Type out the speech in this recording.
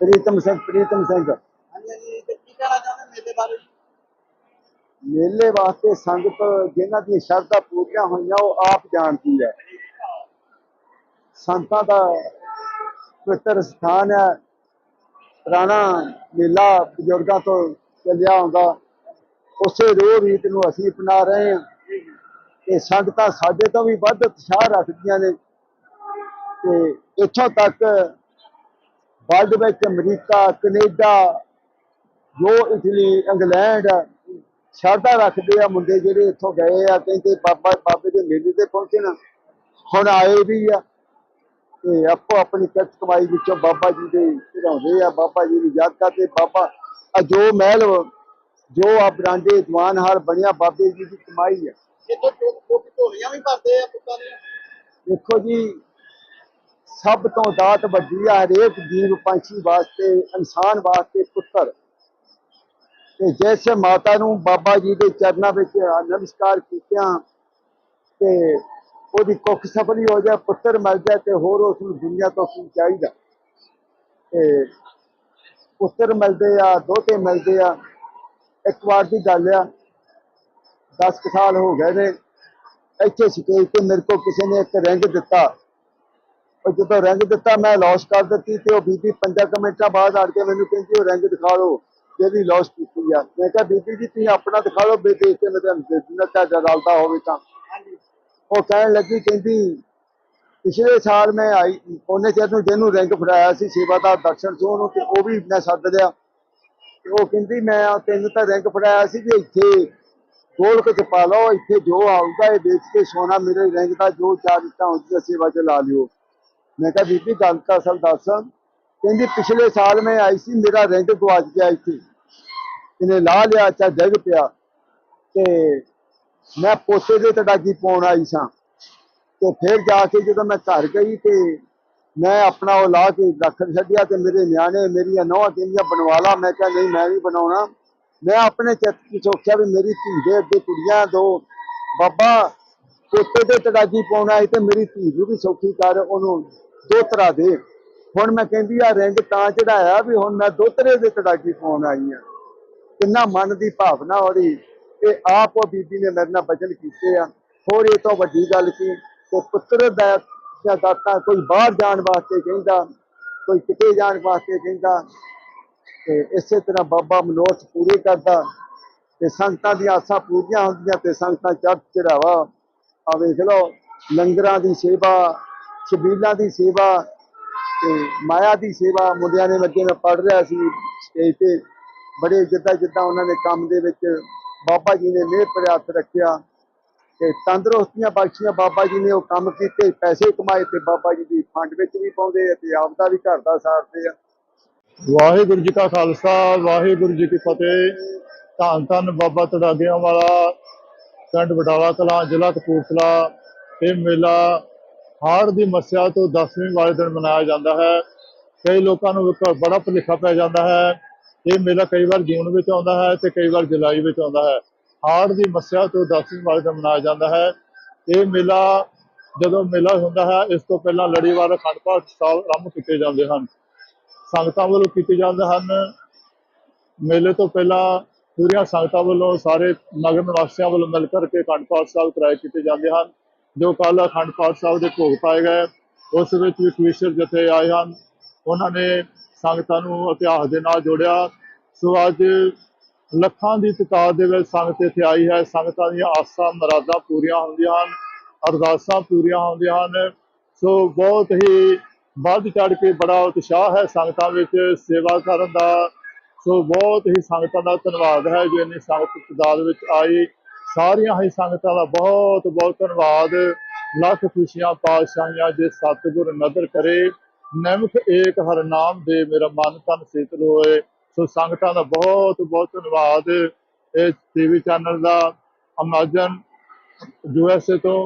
ਪ੍ਰੀਤਮ ਸਿੰਘ ਪ੍ਰੀਤਮ ਸਿੰਘ। ਹਾਂਜੀ ਹਾਂਜੀ ਤੇ ਕੀ ਕਹਿਣਾ ਚਾਹੁੰਦੇ ਮੇਲੇ ਬਾਰੇ? ਜੀ? ਮੇਲੇ ਵਾਸਤੇ ਸੰਗਤ ਜਿਨ੍ਹਾਂ ਦੀਆਂ ਸ਼ਰਧਾ ਪੂਰੀਆਂ ਹੋਈਆਂ ਉਹ ਆਪ ਜਾਣਦੀ ਹੈ। ਸੰਤਾਂ ਦਾ ਪਵਿੱਤਰ ਸਥਾਨ ਹੈ। ਪੁਰਾਣਾ ਮੇਲਾ ਬਜ਼ੁਰਗਾਂ ਤੋਂ ਚੱਲਿਆ ਆਉਂਦਾ। ਉਸੇ ਰੋਹ ਰੀਤ ਨੂੰ ਅਸੀਂ ਅਪਣਾ ਰਹੇ ਹਾਂ। ਤੇ ਸੰਗਤਾਂ ਸਾਡੇ ਤੋਂ ਵੀ ਵੱਧ ਉਤਸ਼ਾਹ ਰੱਖਦੀਆਂ ਨੇ। ਤੇ ਇੱਥੋਂ ਤੱਕ ਵਰਲਡ ਵਿੱਚ ਅਮਰੀਕਾ ਕੈਨੇਡਾ ਜੋ ਇਟਲੀ ਇੰਗਲੈਂਡ ਸ਼ਰਧਾ ਰੱਖਦੇ ਆ ਮੁੰਡੇ ਜਿਹੜੇ ਇੱਥੋਂ ਗਏ ਆ ਕਹਿੰਦੇ ਬਾਬਾ ਬਾਬੇ ਦੇ ਮੇਲੇ ਤੇ ਪਹੁੰਚੇ ਨਾ। ਹੁਣ ਆਏ ਵੀ ਆ ਤੇ ਆਪੋ ਆਪਣੀ ਕਿਰਤ ਕਮਾਈ ਵਿੱਚੋਂ ਬਾਬਾ ਜੀ ਦੇ ਚੜਾਉਂਦੇ ਆ ਬਾਬਾ ਜੀ ਨੂੰ ਯਾਦ ਕਰਦੇ ਬਾਬਾ ਆ ਜੋ ਮਹਿਲ ਜੋ ਆ ਬਰਾਂਡੇ ਦੀਵਾਨ ਹਾਲ ਬਣਿਆ ਬਾਬੇ ਜੀ ਦੀ ਕਮਾਈ ਆ। ਇੱਥੋਂ ਲੋਕ ਢੋਲੀਆਂ ਵੀ ਭਰਦੇ ਆ ਪੁੱਤਾਂ ਦੀਆਂ? ਦੇਖੋ ਜੀ ਸਭ ਤੋਂ ਦਾਤ ਵੱਡੀ ਆ ਹਰੇਕ ਜੀਵ ਪੰਛੀ ਵਾਸਤੇ, ਇਨਸਾਨ ਵਾਸਤੇ ਪੁੱਤਰ। ਤੇ ਜੈਸੇ ਮਾਤਾ ਨੂੰ ਬਾਬਾ ਜੀ ਦੇ ਚਰਨਾਂ ਵਿੱਚ ਨਮਸਕਾਰ ਕੀਤਿਆਂ ਤੇ ਉਹਦੀ ਕੁੱਖ ਸਫਲੀ ਹੋ ਜਾਏ, ਪੁੱਤਰ ਮਿਲ ਜਾਏ ਤੇ ਹੋਰ ਉਸ ਨੂੰ ਦੁਨੀਆ ਤੋਂ ਕੀ ਚਾਹੀਦਾ? ਤੇ ਪੁੱਤਰ ਮਿਲਦੇ ਆ ਦੋਤੇ ਮਿਲਦੇ ਆ। ਇੱਕ ਵਾਰ ਦੀ ਗੱਲ ਆ 10 ਕੁ ਸਾਲ ਹੋ ਗਏ ਨੇ। ਇੱਥੇ ਸਟੇਜ ਤੇ ਮੇਰੇ ਕੋਲ ਕਿਸੇ ਨੇ ਇੱਕ ਰਿੰਗ ਦਿੱਤਾ। ਉਹ ਜਦੋਂ ਰਿੰਗ ਦਿੱਤਾ ਮੈਂ ਲੌਸ ਕਰ ਦਿੱਤੀ ਤੇ ਉਹ ਬੀਬੀ ਪੰਜਾਂ ਕੁ ਮਿੰਟਾਂ ਬਾਅਦ ਆੜ ਕੇ ਮੈਨੂੰ ਕਹਿੰਦੀ ਉਹ ਰਿੰਗ ਦਿਖਾ ਲਓ ਜਿਹਦੀ ਲੌਸ ਕੀਤੀ ਆ। ਮੈਂ ਕਿਹਾ ਬੀਬੀ ਜੀ ਤੁਸੀਂ ਆਪਣਾ ਦਿਖਾ ਲਓ ਬੇ ਦੇਖ ਕੇ ਮੈਂ ਤੁਹਾਨੂੰ ਦੇ ਦਿੰਦਾ ਤੁਹਾਡਾ ਰਲਦਾ ਹੋਵੇ ਤਾਂ। ਉਹ ਕਹਿਣ ਲੱਗੀ ਕਹਿੰਦੀ ਪਿਛਲੇ ਸਾਲ ਮੈਂ ਆਈ ਉਹਨੇ ਚਿਰ ਨੂੰ ਜਿਹਨੂੰ ਰਿੰਗ ਫੜਾਇਆ ਸੀ ਸੇਵਾਦਾਰ ਦਰਸ਼ਨ ਸਿੰਘ ਉਹਨੂੰ ਤੇ ਉਹ ਵੀ ਮੈਂ ਸੱਦ ਲਿਆ। ਤੇ ਉਹ ਕਹਿੰਦੀ ਮੈਂ ਤੈਨੂੰ ਤਾਂ ਰਿੰਗ ਫੜਾਇਆ ਸੀ ਵੀ ਇੱਥੇ ਗੋਲ ਚ ਪਾ ਲਓ ਇੱਥੇ ਜੋ ਆਊਗਾ ਇਹ ਵੇਚ ਕੇ ਸੋਨਾ ਮੇਰੇ ਰਿੰਗ ਦਾ ਜੋ ਚਾਰ ਦਿੱਤਾ ਹੁੰਦੀ ਸੇਵਾ ਚ ਲਾ ਲਿਓ। ਮੈਂ ਕਿਹਾ, ਬੀਬੀ, ਗੱਲ ਤਾਂ ਅਸਲ ਦੱਸ। ਕਹਿੰਦੀ, ਪਿਛਲੇ ਸਾਲ ਮੈਂ ਆਈ ਸੀ, ਮੇਰਾ ਰਿੰਗ ਗਵਾਚ ਗਿਆ ਇੱਥੇ। ਇਹਨੇ ਲਾ ਲਿਆ ਚਾ ਡਿੱਗ ਪਿਆ। ਤੇ ਮੈਂ ਪੋਤੇ ਦੇ ਤੜਾਗੀ ਪਾਉਣ ਆਈ ਸਾਂ। ਤੇ ਫਿਰ ਜਾ ਕੇ ਜਦੋਂ ਮੈਂ ਘਰ ਗਈ ਤੇ ਮੈਂ ਆਪਣਾ ਉਹ ਲਾ ਕੇ ਰੱਖ ਛੱਡਿਆ ਤੇ ਮੇਰੇ ਨਿਆਣੇ, ਮੇਰੀਆਂ ਨੌਂ ਕਹਿੰਦੀਆਂ ਬਣਵਾ ਲਾ। ਮੈਂ ਕਿਹਾ, ਨਹੀਂ, ਮੈਂ ਵੀ ਬਣਾਉਣਾ। ਮੈਂ ਆਪਣੇ ਚਿੱਤ ਵਿੱਚ ਸੋਚਿਆ ਵੀ ਮੇਰੀ ਧੀ ਦੇ ਅੱਗੇ ਕੁੜੀਆਂ ਦੋ। ਬਾਬਾ, ਪੋਤੇ ਦੇ ਤੜਾਗੀ ਪਾਉਣਾ ਹੈ ਤੇ ਮੇਰੀ ਧੀ ਨੂੰ ਵੀ ਸੌਖੀ ਕਰ, ਉਹਨੂੰ ਦੋਤਰਾ ਦੇ ਹੁਣ ਮੈਂ ਕਹਿੰਦੀ ਆ, ਰਿੰਗ ਤਾਂ ਚੜਾਇਆ ਵੀ ਹੁਣ ਮੈਂ ਦੋਤਰੇ ਦੇ ਤੜਾਗੀ ਪਾਉਣ ਆਈ ਆ। ਕਿੰਨਾ ਮਨ ਦੀ ਭਾਵਨਾ ਉਹਦੀ। ਇਹ ਆਪ ਉਹ ਬੀਬੀ ਨੇ ਮੇਰੇ ਨਾਲ ਬਚਨ ਕੀਤੇ ਆ। ਹੋਰ ਇਹ ਤੋਂ ਵੱਡੀ ਗੱਲ ਕੀ? ਉਹ ਪੁੱਤਰ ਦਾ ਦਾਤਾ ਕੋਈ ਬਾਹਰ ਜਾਣ ਵਾਸਤੇ ਕਹਿੰਦਾ, ਕੋਈ ਕਿਤੇ ਜਾਣ ਵਾਸਤੇ ਕਹਿੰਦਾ। ਤੇ ਇਸੇ ਤਰ੍ਹਾਂ ਬਾਬਾ ਮਨੋਰਥ ਪੂਰੇ ਕਰਦਾ। ਤੇ ਸੰਗਤਾਂ ਦੀਆਂ ਆਸਾਂ ਪੂਰੀਆਂ ਹੁੰਦੀਆਂ ਤੇ ਸੰਗਤਾਂ ਚੜ੍ਹ ਚੜਾਵਾ ਆ ਵੇਖ ਲਓ, ਲੰਗਰਾਂ ਦੀ ਸੇਵਾ ਛਬੀਲਾਂ ਦੀ ਸੇਵਾ ਤੇ ਮਾਇਆ ਦੀ ਸੇਵਾ ਮੁੰਡਿਆਂ ਨੇ ਅੱਗੇ ਮੈਂ ਪੜ ਰਿਹਾ ਸੀ ਸਟੇਜ ਤੇ। ਬੜੇ ਜਿੱਦਾਂ ਜਿੱਦਾਂ ਉਹਨਾਂ ਨੇ ਕੰਮ ਦੇ ਵਿੱਚ ਬਾਬਾ ਜੀ ਨੇ ਮਿਹਰ ਭਰਿਆ ਰੱਖਿਆ ਤੇ ਤੰਦਰੁਸਤੀਆਂ ਬਖਸ਼ੀਆਂ। ਬਾਬਾ ਜੀ ਨੇ ਉਹ ਕੰਮ ਕੀਤੇ, ਪੈਸੇ ਕਮਾਏ ਤੇ ਬਾਬਾ ਜੀ ਦੀ ਫੰਡ ਵਿੱਚ ਵੀ ਪਾਉਂਦੇ ਆ ਤੇ ਆਪਦਾ ਵੀ ਘਰ ਦਾ ਸਾਰਦੇ ਆ। ਵਾਹਿਗੁਰੂ ਜੀ ਕਾ ਖਾਲਸਾ, ਵਾਹਿਗੁਰੂ ਜੀ ਕੀ ਫਤਿਹ। ਧੰਨ ਧੰਨ ਬਾਬਾ ਤੜਾਗਿਆਂ ਵਾਲਾ, ਪਿੰਡ ਬਟਾਲਾ ਕਲਾਂ, ਜ਼ਿਲ੍ਹਾ ਕਪੂਰਥਲਾ, ਇਹ ਮੇਲਾ ਹਾੜ ਦੀ ਮੱਸਿਆ ਤੋਂ 10ਵੀਂ ਵਾਲੇ ਦਿਨ ਮਨਾਇਆ ਜਾਂਦਾ ਹੈ। ਕਈ ਲੋਕਾਂ ਨੂੰ ਬੜਾ ਭੁਲੇਖਾ ਪੈ ਜਾਂਦਾ ਹੈ। ਇਹ ਮੇਲਾ ਕਈ ਵਾਰ ਜੂਨ ਵਿੱਚ ਆਉਂਦਾ ਹੈ ਤੇ ਕਈ ਵਾਰ ਜੁਲਾਈ ਵਿੱਚ ਆਉਂਦਾ ਹੈ। ਹਾੜ ਦੀ ਮੱਸਿਆ ਤੋਂ 10ਵੀਂ ਵਾਲੇ ਦਿਨ ਮਨਾਇਆ ਜਾਂਦਾ ਹੈ। ਇਹ ਮੇਲਾ ਜਦੋਂ ਮੇਲਾ ਹੁੰਦਾ ਹੈ, ਇਸ ਤੋਂ ਪਹਿਲਾਂ ਲੜੀਵਾਰ ਅਖੰਡ ਪਾਠ ਸਾਹਿਬ ਆਰੰਭ ਕੀਤੇ ਜਾਂਦੇ ਹਨ। ਸੰਗਤਾਂ ਵੱਲੋਂ ਕੀਤੇ ਜਾਂਦੇ ਹਨ। ਮੇਲੇ ਤੋਂ ਪਹਿਲਾਂ ਪੂਰੀਆਂ ਸੰਗਤਾਂ ਵੱਲੋਂ ਸਾਰੇ ਨਗਰ ਨਿਵਾਸੀਆਂ ਵੱਲੋਂ ਮਿਲ ਕਰਕੇ ਅਖੰਡ ਪਾਠ ਸਾਹਿਬ ਕਰਾਏ ਕੀਤੇ ਜਾਂਦੇ ਹਨ। ਜੋ ਕੱਲ ਅਖੰਡ ਪਾਠ ਸਾਹਿਬ ਦੇ ਭੋਗ ਪਾਏ ਗਏ, ਉਸ ਵਿੱਚ ਵੀ ਕਵੀਸ਼ਰ ਜਥੇ ਆਏ ਹਨ, ਉਹਨਾਂ ਨੇ ਸੰਗਤਾਂ ਨੂੰ ਇਤਿਹਾਸ ਦੇ ਨਾਲ ਜੋੜਿਆ। ਸੋ ਅੱਜ ਲੱਖਾਂ ਦੀ ਤਾਦਾਦ ਦੇ ਵਿੱਚ ਸੰਗਤ ਇੱਥੇ ਆਈ ਹੈ। ਸੰਗਤਾਂ ਦੀਆਂ ਆਸਾਂ, ਮੁਰਾਦਾਂ ਪੂਰੀਆਂ ਹੁੰਦੀਆਂ ਹਨ, ਅਰਦਾਸਾਂ ਪੂਰੀਆਂ ਹੁੰਦੀਆਂ ਹਨ। ਸੋ ਬਹੁਤ ਹੀ ਵੱਧ ਚੜ ਕੇ ਬੜਾ ਉਤਸ਼ਾਹ ਹੈ ਸੰਗਤਾਂ ਵਿੱਚ ਸੇਵਾ ਕਰਨ ਦਾ। ਸੋ ਬਹੁਤ ਹੀ ਸੰਗਤਾਂ ਦਾ ਧੰਨਵਾਦ ਹੈ ਜੋ ਇੰਨੀ ਸੰਗਤ ਤਾਦਾਦ ਵਿੱਚ ਆਈ। ਸਾਰੀਆਂ ਹੀ ਸੰਗਤਾਂ ਦਾ ਬਹੁਤ ਬਹੁਤ ਧੰਨਵਾਦ। ਲੱਖ ਖੁਸ਼ੀਆਂ, ਪਾਤਸ਼ਾਹੀਆਂ ਜੇ ਸਤਿਗੁਰ ਨਦਰ ਕਰੇ, ਨਿਮਖ ਏਕ ਹਰ ਨਾਮ ਦੇ ਮੇਰਾ ਮਨ ਤਨ ਸੀਤਲ ਹੋਏ ਸੋ ਸੰਗਤਾਂ ਦਾ ਬਹੁਤ ਬਹੁਤ ਧੰਨਵਾਦ। ਇਹ ਟੀਵੀ ਚੈਨਲ ਦਾ ਅਮਾਜਨ ਯੂਐਸਏ ਤੋਂ